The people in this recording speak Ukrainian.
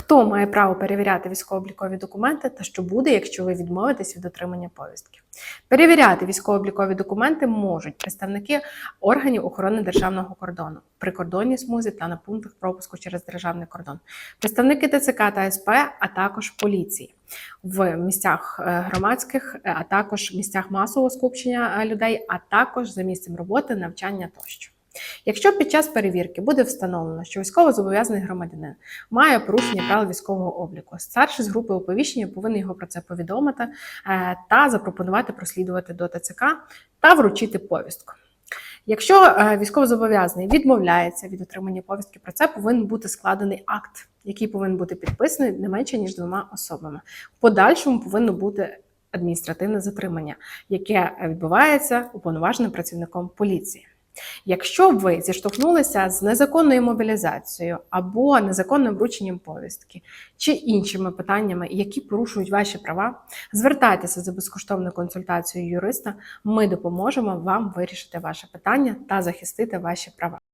Хто має право перевіряти військово-облікові документи та що буде, якщо ви відмовитесь від отримання повістки? Перевіряти військово-облікові документи можуть представники органів охорони державного кордону, прикордонній смузі та на пунктах пропуску через державний кордон, представники ТЦК та СП, а також поліції в місцях е, громадських, е, а також місцях масового скупчення е, людей, а також за місцем роботи, навчання тощо. Якщо під час перевірки буде встановлено, що військовозобов'язаний громадянин має порушення правил військового обліку, старший з групи оповіщення повинен його про це повідомити е, та запропонувати прослідувати до ТЦК та вручити повістку. Якщо е, військовозобов'язаний відмовляється від отримання повістки, про це повинен бути складений акт, який повинен бути підписаний не менше ніж двома особами. В подальшому повинно бути адміністративне затримання, яке відбувається уповноваженим працівником поліції. Якщо ви зіштовхнулися з незаконною мобілізацією або незаконним врученням повістки чи іншими питаннями, які порушують ваші права, звертайтеся за безкоштовною консультацією юриста. Ми допоможемо вам вирішити ваше питання та захистити ваші права.